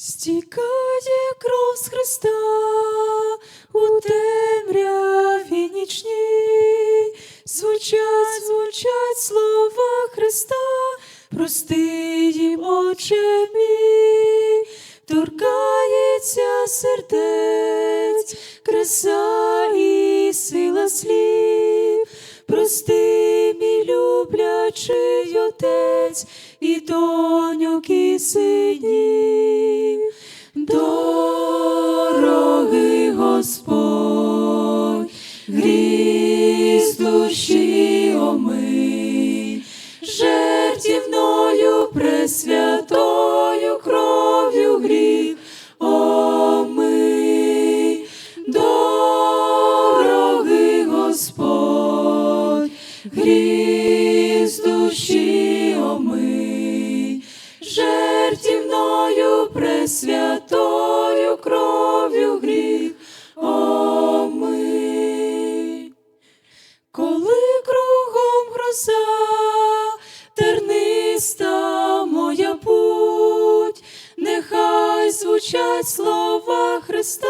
Стікає кров з Христа у темряві нічній, звучать, звучать слова Христа, прости їм, Отче мій, торкається сердець, краса і сила слів, прости, мій люблячий отець, і доньок, і синів. Дорогий Господь, гріз душі омий, жертівною пресвятою кров'ю гріх Господь, гріз пресвятою кров'ю гріх омий. Коли кругом гроза, терниста моя путь, нехай звучать слова Христа,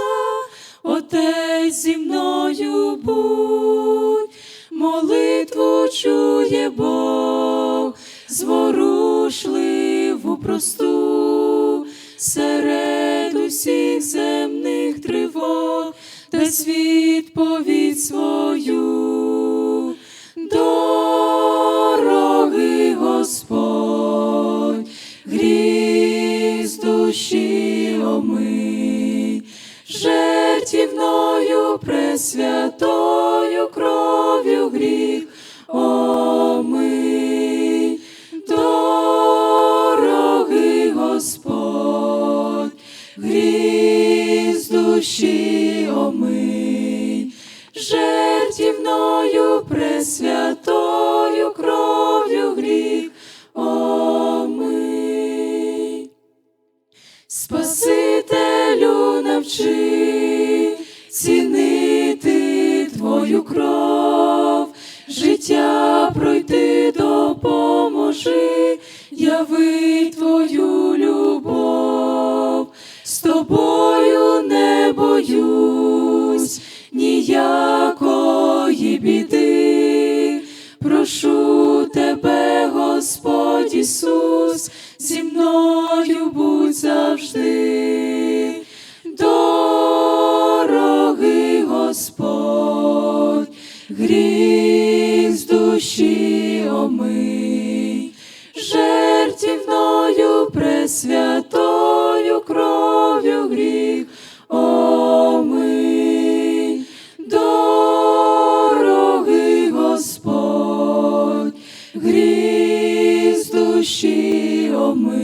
Отець зі мною будь, молитву чує Бог, зворушливу просту, серед усіх земних тривог, дасть відповідь свою. Дорогий Господь, гріз душі омий, жертівною пресвятою кров'ю гріх душі омий, жертівною пресвятою кров'ю гріх омий. Спасителю навчи цінити твою кров, життя пройти допоможи, яви твою боюсь ніякої біди. Прошу тебе, Господь Ісус, зі мною будь завжди. Дорогий Господь, гріх з душі омий, гріх